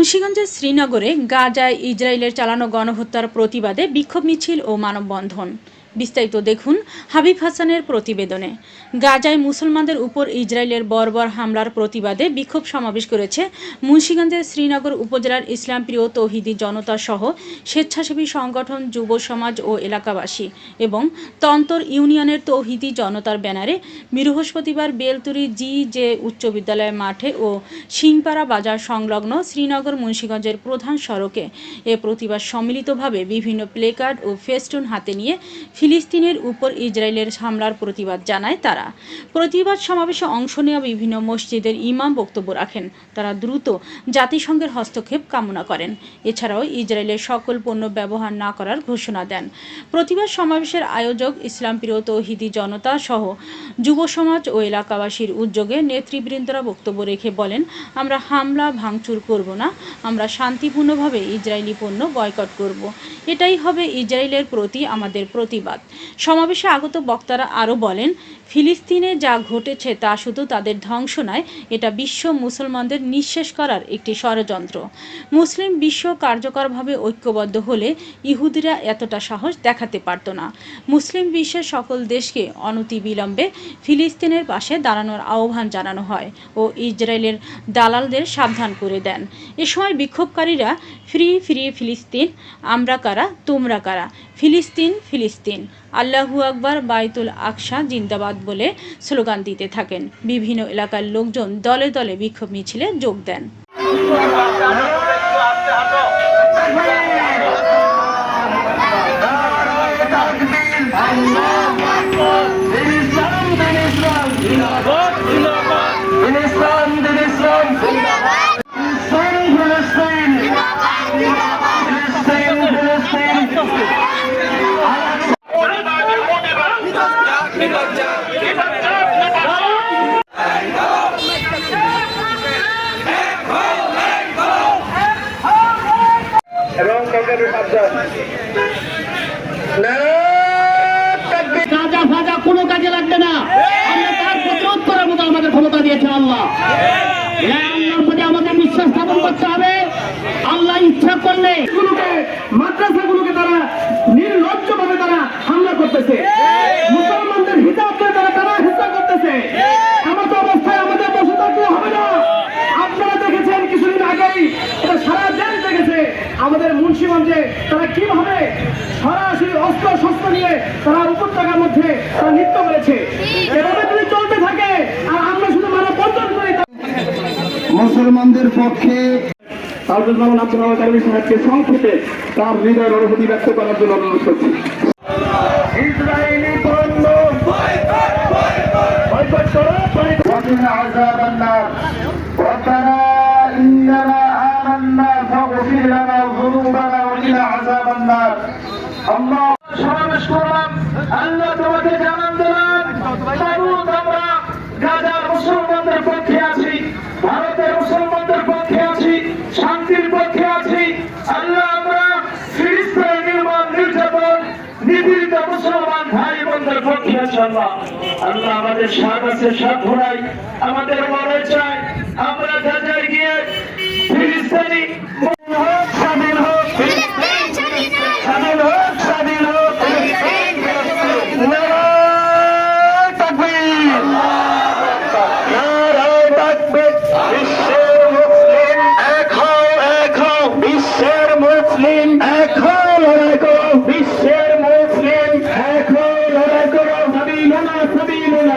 মুন্সিগঞ্জের শ্রীনগরে গাজায় ইসরায়েলের চালানো গণহত্যার প্রতিবাদে বিক্ষোভ মিছিল ও মানববন্ধন। বিস্তারিত দেখুন হাবিব হাসানের প্রতিবেদনে। গাজায় মুসলমানদের উপর ইসরায়েলের বর্বর হামলার প্রতিবাদে বিক্ষোভ সমাবেশ করেছে মুন্সীগঞ্জের শ্রীনগর উপজেলার ইসলামপ্রিয় তৌহিদি জনতা সহ স্বেচ্ছাসেবী সংগঠন, যুব সমাজ ও এলাকাবাসী এবং তন্তর ইউনিয়নের তৌহিদি জনতার ব্যানারে বৃহস্পতিবার বেলতুরি জি জে উচ্চ বিদ্যালয় মাঠে ও সিংপাড়া বাজার সংলগ্ন শ্রীনগর মুন্সিগঞ্জের প্রধান সড়কে এ প্রতিবাদ সম্মিলিতভাবে বিভিন্ন প্লেকার্ড ও ফেস্টুন হাতে নিয়ে ফিলিস্তিনের উপর ইসরায়েলের হামলার প্রতিবাদ জানায় তারা। প্রতিবাদ সমাবেশে অংশ নেওয়া বিভিন্ন মসজিদের ইমাম বক্তব্য রাখেন। তারা দ্রুত জাতিসংঘের হস্তক্ষেপ কামনা করেন। এছাড়াও ইসরায়েলের সকল পণ্য ব্যবহার না করার ঘোষণা দেন। প্রতিবাদ সমাবেশের আয়োজক ইসলামপ্রিয় তৌহিদি জনতা সহ যুব সমাজ ও এলাকাবাসীর উদ্যোগে নেতৃবৃন্দরা বক্তব্য রেখে বলেন, আমরা হামলা ভাঙচুর করব না। আমরা শান্তিপূর্ণভাবে ইসরায়েলি পণ্য বয়কট করব। এটাই হবে ইসরায়েলের প্রতি আমাদের প্রতিবাদ। সমাবেশে আগত বক্তারা আরও বলেন, ফিলিস্তিনে যা ঘটেছে তা শুধু তাদের ধ্বংস নয়, এটা বিশ্ব মুসলমানদের নিঃশেষ করার একটি ষড়যন্ত্র। মুসলিম বিশ্ব কার্যকরভাবে ঐক্যবদ্ধ হলে ইহুদিরা এতটা সাহস দেখাতে পারত না। মুসলিম বিশ্বের সকল দেশকে অনতিবিলম্বে ফিলিস্তিনের পাশে দাঁড়ানোর আহ্বান জানানো হয় ও ইসরায়েলের দালালদের সাবধান করে দেন। এ সময় বিক্ষোভকারীরা, ফ্রি ফ্রি ফিলিস্তিন, আমরা কারা, তোমরা কারা? ফিলিস্তিন ফিলিস্তিন। আল্লাহু আকবার বাইতুল আকসা জিন্দাবাদ বলে স্লোগান দিতে থাকেন। বিভিন্ন এলাকার লোকজন দলে দলে বিক্ষোভ মিছিলে যোগ দেন। গাঁজা ফাজা কোনো কাজে লাগবে না। আমরা তার প্রতিরোধ করার মতো আমাদের ক্ষমতা দিয়েছে আল্লাহ। আল্লাহর প্রতি বিশ্বাস করতে হবে। আল্লাহ ইচ্ছা করলে আমাদের মুন্সীগঞ্জে তারা কীভাবে সরাসরি অস্ত্র শস্ত্র নিয়ে তারা উপত্যকার মধ্যে তারা নৃত্য করেছে? এভাবে যদি চলতে থাকে আর আমরা শুধু মানব বন্ধন করি মুসলমানদের পক্ষে সংক্ষেপে তার হৃদয়ের অনুভূতি ব্যক্ত করার জন্য অনুরোধ করছি। ইসরায়েলি পণ্য আল্লাহ আল্লাহ সমাবেশ করলাম। আল্লাহ তোমাকে জানান দিলাম। আমরা গাজার মুসলমানদের পক্ষে আছি, ভারতের মুসলমানদের পক্ষে আছি, শান্তির পক্ষে আছি। আল্লাহ, আমরা ফিলিস্তিনের নির্মাণ, নির্যাতন, নিপীড়িত মুসলমান ভাই বোনদের পক্ষে আছি আল্লাহ আল্লাহ, আমাদের সাত আছে সাত ঘোড়াই আমাদের মনে চায়, আমরা গাজায় গিয়ে ফিলিস্তিনি سبيلنا